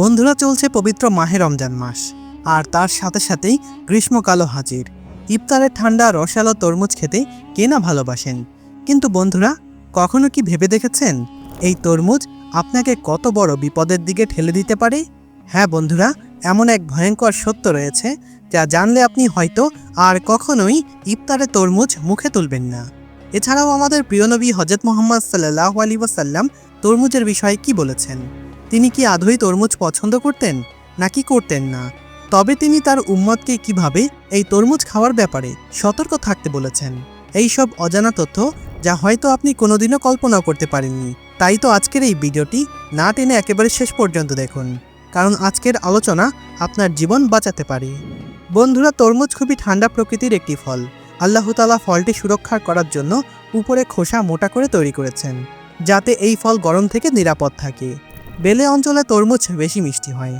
বন্ধুরা চলছে পবিত্র মাহে রমজান মাস, আর তার সাথে সাথেই গ্রীষ্মকালও হাজির। ইফতারের ঠান্ডা, রসালো তরমুজ খেতে কে না ভালোবাসেন? কিন্তু বন্ধুরা, কখনো কি ভেবে দেখেছেন? এই তরমুজ আপনাকে কত বড় বিপদের দিকে ঠেলে দিতে পারে? হ্যাঁ বন্ধুরা, এমন এক ভয়ঙ্কর সত্য রয়েছে, যা জানলে আপনি হয়তো আর কখনোই ইফতারে তরমুজ মুখে তুলবেন না। এছাড়াও আমাদের প্রিয় নবী হজরত মোহাম্মদ সাল্লাহ আলী ওয়াসাল্লাম তরমুজের বিষয়ে কি বলেছেন? তিনি কি আদৌ তরমুজ পছন্দ করতেন, নাকি করতেন না? তবে তিনি তার উম্মতকে কীভাবে এই তরমুজ খাওয়ার ব্যাপারে সতর্ক থাকতে বলেছেন। এই সব অজানা তথ্য যা হয়তো আপনি কোনোদিনও কল্পনাও করতে পারেননি, তাই তো আজকের এই ভিডিওটি না টেনে একেবারে শেষ পর্যন্ত দেখুন, কারণ আজকের আলোচনা আপনার জীবন বাঁচাতে পারে। বন্ধুরা, তরমুজ খুবই ঠান্ডা প্রকৃতির একটি ফল। আল্লাহ তালা ফলটি সুরক্ষা করার জন্য উপরে খোসা মোটা করে তৈরি করেছেন, যাতে এই ফল গরম থেকে নিরাপদ থাকে। বেলে অঞ্চলে তরমুজ বেশি মিষ্টি হয়।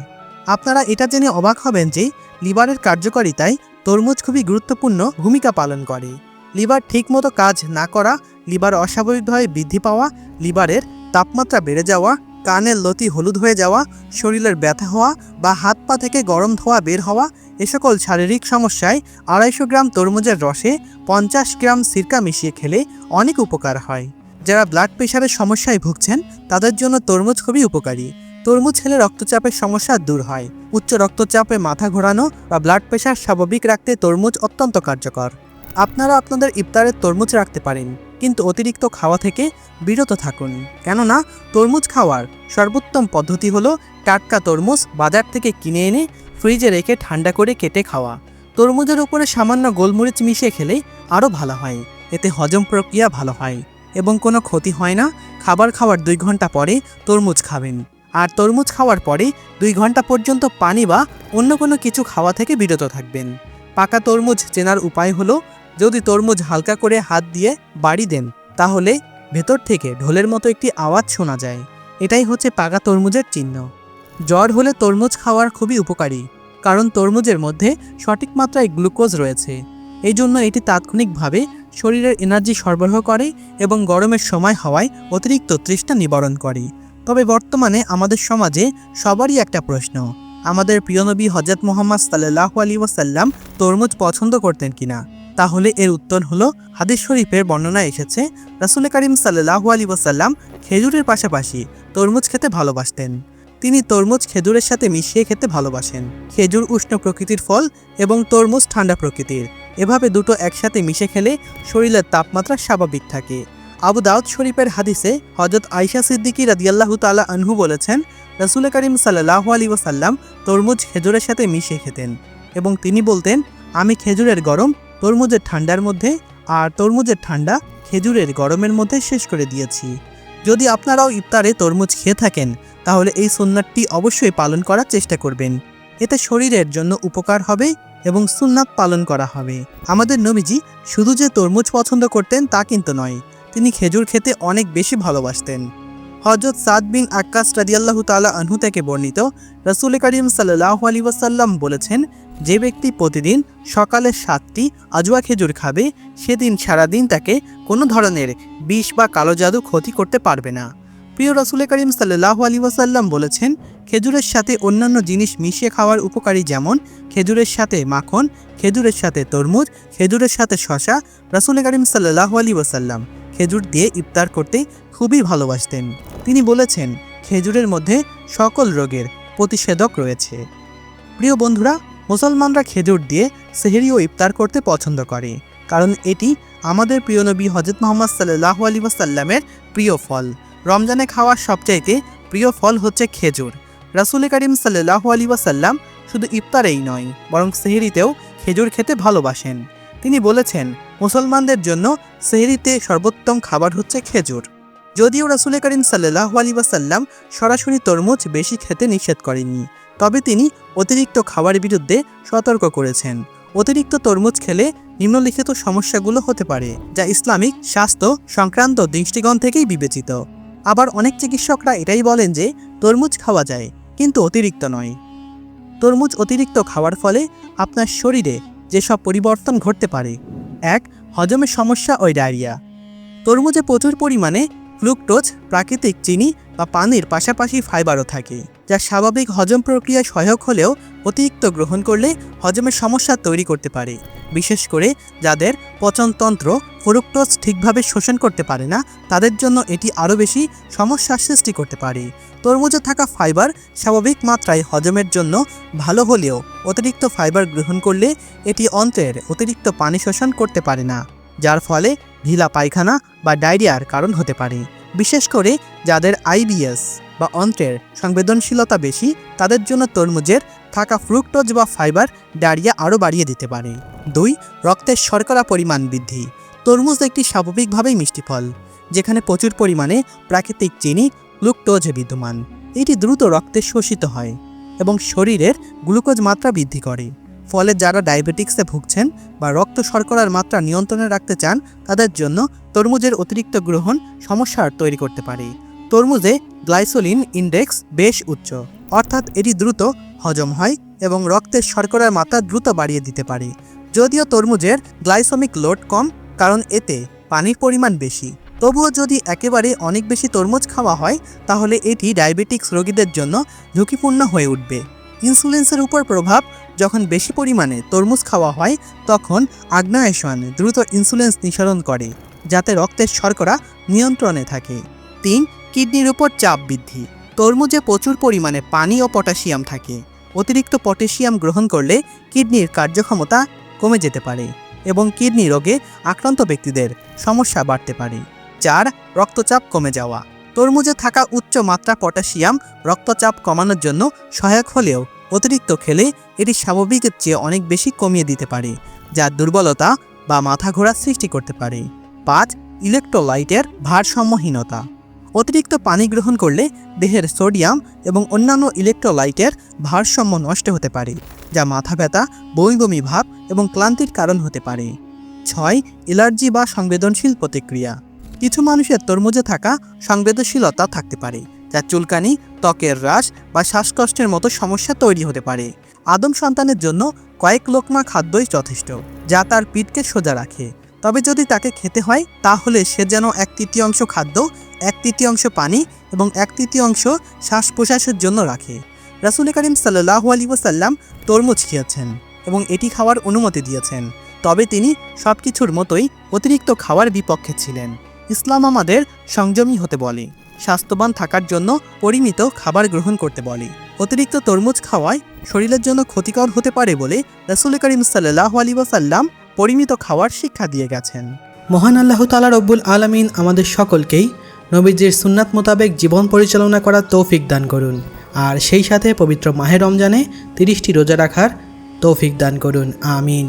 আপনারা এটা জেনে অবাক হবেন যে লিভারের কার্যকারিতায় তরমুজ খুবই গুরুত্বপূর্ণ ভূমিকা পালন করে। লিভার ঠিকমতো কাজ না করা, লিভার অস্বাভাবিকভাবে বৃদ্ধি পাওয়া, লিভারের তাপমাত্রা বেড়ে যাওয়া, কানের লতি হলুদ হয়ে যাওয়া, শরীরের ব্যথা হওয়া বা হাত পা থেকে গরম ধোয়া বের হওয়া, এ সকল শারীরিক সমস্যায় আড়াইশো গ্রাম তরমুজের রসে পঞ্চাশ গ্রাম সিরকা মিশিয়ে খেলে অনেক উপকার হয়। যারা ব্লাড প্রেশারের সমস্যায় ভুগছেন, তাদের জন্য তরমুজ খুবই উপকারী। তরমুজ খেলে রক্তচাপের সমস্যা দূর হয়। উচ্চ রক্তচাপে মাথা ঘোরানো বা ব্লাড প্রেশার স্বাভাবিক রাখতে তরমুজ অত্যন্ত কার্যকর। আপনারা আপনাদের ইফতারের তরমুজ রাখতে পারেন, কিন্তু অতিরিক্ত খাওয়া থেকে বিরত থাকুন। কেননা, তরমুজ খাওয়ার সর্বোত্তম পদ্ধতি হলো টাটকা তরমুজ বাজার থেকে কিনে এনে ফ্রিজে রেখে ঠান্ডা করে কেটে খাওয়া। তরমুজের উপরে সামান্য গোলমরিচ মিশিয়ে খেলে আরও ভালো হয়। এতে হজম প্রক্রিয়া ভালো হয়। এবং কোনো ক্ষতি হয় না, খাবার খাওয়ার দুই ঘণ্টা পরে তরমুজ খাবেন। আর তরমুজ খাওয়ার পরে দুই ঘণ্টা পর্যন্ত পানি বা অন্য কোনো কিছু খাওয়া থেকে বিরত থাকবেন। পাকা তরমুজ চেনার উপায় হলো, যদি তরমুজ হালকা করে হাত দিয়ে বাড়ি দেন, তাহলে ভেতর থেকে ঢোলের মতো একটি আওয়াজ শোনা যায়। এটাই হচ্ছে পাকা তরমুজের চিহ্ন। জ্বর হলে তরমুজ খাওয়ার খুবই উপকারী, কারণ তরমুজের মধ্যে সঠিক মাত্রায় গ্লুকোজ রয়েছে। এই জন্য এটি তাৎক্ষণিকভাবে শরীরের এনার্জি সরবরাহ করে এবং গরমের সময় হওয়ায় অতিরিক্ত তৃষ্ণা নিবারণ করে। তবে বর্তমানে আমাদের সমাজে সবারই একটা প্রশ্ন, আমাদের প্রিয় নবী হজরত মোহাম্মদ সাল্লাহ আলী ওয়াসাল্লাম তরমুজ পছন্দ করতেন কিনা? তাহলে এর উত্তর হলো, হাদিস শরীফের বর্ণনা এসেছে, রাসুল করিম সাল্লাহ আলী ওয়াসাল্লাম খেজুরের পাশাপাশি তরমুজ খেতে ভালোবাসতেন। তিনি তরমুজ খেজুরের সাথে মিশিয়ে খেতে ভালোবাসেন। খেজুর উষ্ণ প্রকৃতির ফল এবং তরমুজ ঠান্ডা প্রকৃতির। এভাবে দুটো একসাথে মিশে খেলে শরীরের তাপমাত্রা স্বাভাবিক থাকে। আবু দাউদ শরীফের হাদিসে হজরত আইসা সিদ্দিকী রাদিয়াল্লাহু তালা আনহু বলেছেন, রাসুল করিম সাল্লাহ আলী ওসাল্লাম তরমুজ খেজুরের সাথে মিশিয়ে খেতেন এবং তিনি বলতেন, আমি খেজুরের গরম, তরমুজের ঠান্ডার মধ্যে আর তরমুজের ঠান্ডা খেজুরের গরমের মধ্যে শেষ করে দিয়েছি। যদি আপনারাও ইফতারে তরমুজ খেয়ে থাকেন, তাহলে এই সুন্নাতটি অবশ্যই পালন করার চেষ্টা করবেন। এতে শরীরের জন্য উপকার হবে এবং সুন্নাত পালন করা হবে। আমাদের নবীজি শুধু যে তরমুজ পছন্দ করতেন তা কিন্তু নয়, তিনি খেজুর খেতে অনেক বেশি ভালোবাসতেন। হজরত সাদ বিন আক্কাস রাদিয়াল্লাহু তাআলা আনহু থেকে বর্ণিত রাসূল করিম সাল্লাল্লাহু আলাইহি ওয়াসাল্লাম বলেছেন, যে ব্যক্তি প্রতিদিন সকালে সাতটি আজুয়া খেজুর খাবে, সেদিন সারাদিন তাকে কোনো ধরনের বিষ বা কালো জাদু ক্ষতি করতে পারবে না। প্রিয় রাসূল করিম সাল্লাল্লাহু আলাইহি ওয়াসাল্লাম বলেছেন, খেজুরের সাথে অন্যান্য জিনিস মিশিয়ে খাওয়ার উপকারী যেমন খেজুরের সাথে মাখন, খেজুরের সাথে তরমুজ, খেজুরের সাথে শশা রাসূল করিম সাল্লাল্লাহু আলাইহি ওয়াসাল্লাম খেজুর দিয়ে ইফতার করতে খুবই ভালোবাসতেন। তিনি বলেছেন, খেজুরের মধ্যে সকল রোগের প্রতিষেধক রয়েছে। প্রিয় বন্ধুরা, মুসলমানরা খেজুর দিয়ে সেহেরি ও ইফতার করতে পছন্দ করে, কারণ এটি আমাদের প্রিয় নবী হজরত মোহাম্মদ সাল্লাহ আলী ওয়াসাল্লামের প্রিয় ফল। রমজানে খাওয়ার সবচাইতে প্রিয় ফল হচ্ছে খেজুর। রাসুল করিম সাল্লাহ আলী ওয়াসাল্লাম শুধু ইফতারেই নয়, বরং সেহেরিতেও খেজুর খেতে ভালোবাসেন। তিনি বলেছেন, মুসলমানদের জন্য সেহরিতে সর্বোত্তম খাবার হচ্ছে খেজুর। যদিও রাসুল করিম সাল্লাহ আলী ওয়াসাল্লাম সরাসরি তরমুজ বেশি খেতে নিষেধ করেননি, তবে তিনি অতিরিক্ত খাবারের বিরুদ্ধে সতর্ক করেছেন। অতিরিক্ত তরমুজ খেলে নিম্নলিখিত সমস্যাগুলো হতে পারে, যা ইসলামিক স্বাস্থ্য সংক্রান্ত দৃষ্টিকোণ থেকেই বিবেচিত। আবার অনেক চিকিৎসকরা এটাই বলেন যে তরমুজ খাওয়া যায়, কিন্তু অতিরিক্ত নয়। তরমুজ অতিরিক্ত খাওয়ার ফলে আপনার শরীরে যেসব পরিবর্তন ঘটতে পারে, এক হজমের সমস্যা ও ডায়রিয়া। তরমুজে প্রচুর পরিমাণে ফ্লুকটোজ প্রাকৃতিক চিনি বা পানির পাশাপাশি ফাইবারও থাকে, যা স্বাভাবিক হজম প্রক্রিয়ায় সহায়ক হলেও অতিরিক্ত গ্রহণ করলে হজমের সমস্যা তৈরি করতে পারে। বিশেষ করে যাদের পচনতন্ত্র ফ্রুক্টোজ ঠিকভাবে শোষণ করতে পারে না, তাদের জন্য এটি আরও বেশি সমস্যার সৃষ্টি করতে পারে। তরমুজে থাকা ফাইবার স্বাভাবিক মাত্রায় হজমের জন্য ভালো হলেও অতিরিক্ত ফাইবার গ্রহণ করলে এটি অন্ত্রের অতিরিক্ত পানি শোষণ করতে পারে না, যার ফলে ঢিলা পায়খানা বা ডায়রিয়ার কারণ হতে পারে। বিশেষ করে যাদের আইবিএস বা অন্ত্রের সংবেদনশীলতা বেশি, তাদের জন্য তরমুজের থাকা ফ্রুক্টোজ বা ফাইবার ডায়রিয়া আরও বাড়িয়ে দিতে পারে। দুই, রক্তের শর্করা পরিমাণ বৃদ্ধি। তরমুজ একটি স্বাভাবিকভাবেই মিষ্টি ফল, যেখানে প্রচুর পরিমাণে প্রাকৃতিক চিনি গ্লুকটোজ বিদ্যমান। এটি দ্রুত রক্তে শোষিত হয় এবং শরীরের গ্লুকোজ মাত্রা বৃদ্ধি করে। ফলে যারা ডায়াবেটিক্সে ভুগছেন বা রক্ত শর্করার মাত্রা নিয়ন্ত্রণে রাখতে চান, তাদের জন্য তরমুজের অতিরিক্ত গ্রহণ সমস্যার তৈরি করতে পারে। তরমুজে গ্লাইসোলিন ইন্ডেক্স বেশ উচ্চ, অর্থাৎ এটি দ্রুত হজম হয় এবং রক্তের শর্করার মাত্রা দ্রুত বাড়িয়ে দিতে পারে। যদিও তরমুজের গ্লাইসমিক লোড কম, কারণ এতে পানির পরিমাণ বেশি। তবুও যদি একেবারে অনেক বেশি তরমুজ খাওয়া হয়, তাহলে এটি ডায়াবেটিক্স রোগীদের জন্য ঝুঁকিপূর্ণ হয়ে উঠবে। ইনসুলিন্সের উপর প্রভাব যখন বেশি পরিমাণে তরমুজ খাওয়া হয়, তখন আগ্নেয়াশন দ্রুত ইনসুলিন্স নিঃসরণ করে, যাতে রক্তের শর্করা নিয়ন্ত্রণে থাকে। তিন কিডনির উপর চাপ বৃদ্ধি। তরমুজে প্রচুর পরিমাণে পানি ও পটাশিয়াম থাকে। অতিরিক্ত পটাশিয়াম গ্রহণ করলে কিডনির কার্যক্ষমতা কমে যেতে পারে এবং কিডনি রোগে আক্রান্ত ব্যক্তিদের সমস্যা বাড়তে পারে। চার, রক্তচাপ কমে যাওয়া। তরমুজে থাকা উচ্চ মাত্রা পটাশিয়াম রক্তচাপ কমানোর জন্য সহায়ক হলেও অতিরিক্ত খেলে এটি স্বাভাবিকের চেয়ে অনেক বেশি কমিয়ে দিতে পারে, যা দুর্বলতা বা মাথা ঘোরার সৃষ্টি করতে পারে। পাঁচ, ইলেকট্রোলাইটের ভারসাম্যহীনতা। অতিরিক্ত পানি গ্রহণ করলে দেহের সোডিয়াম এবং অন্যান্য ইলেকট্রোলাইটের ভারসাম্য নষ্ট হতে পারে, যা মাথা ব্যথা বমি বমি ভাব এবং ক্লান্তির কারণ হতে পারে। ছয়, এলার্জি বা সংবেদনশীল প্রতিক্রিয়া। কিছু মানুষের তরমুজে থাকা সংবেদনশীলতা থাকতে পারে, যা চুলকানি, ত্বকের হ্রাস বা শ্বাসকষ্টের মতো সমস্যা তৈরি হতে পারে। আদম সন্তানের জন্য কয়েক লোকমা খাদ্যই যথেষ্ট, যা তার পিঠকে সোজা রাখে। তবে যদি তাকে খেতে হয়, তাহলে সে যেন এক তৃতীয়াংশ খাদ্য, এক তৃতীয়াংশ পানি এবং এক তৃতীয়াংশ শ্বাস প্রশ্বাসের জন্য রাখে। রাসুল করিম সাল্লাহ আলী ওসাল্লাম তরমুজ খেয়েছেন এবং এটি খাওয়ার অনুমতি দিয়েছেন। তবে তিনি সব কিছুর মতোই অতিরিক্ত খাওয়ার বিপক্ষে ছিলেন। ইসলাম আমাদের সংযমী হতে বলে, স্বাস্থ্যবান থাকার জন্য পরিমিত খাবার গ্রহণ করতে বলে। অতিরিক্ত তরমুজ খাওয়ায় শরীরের জন্য ক্ষতিকর হতে পারে বলে রাসুল করিম সাল্লাহ আলী ওসাল্লাম পরিমিত খাওয়ার শিক্ষা দিয়ে গেছেন। মহান আল্লাহ তালা রব্বুল আলমিন আমাদের সকলকেই নবীজির সুন্নাত মোতাবেক জীবন পরিচালনা করার তৌফিক দান করুন। আর সেই সাথে পবিত্র মাহের রমজানে তিরিশটি রোজা রাখার তৌফিক দান করুন। আমিন।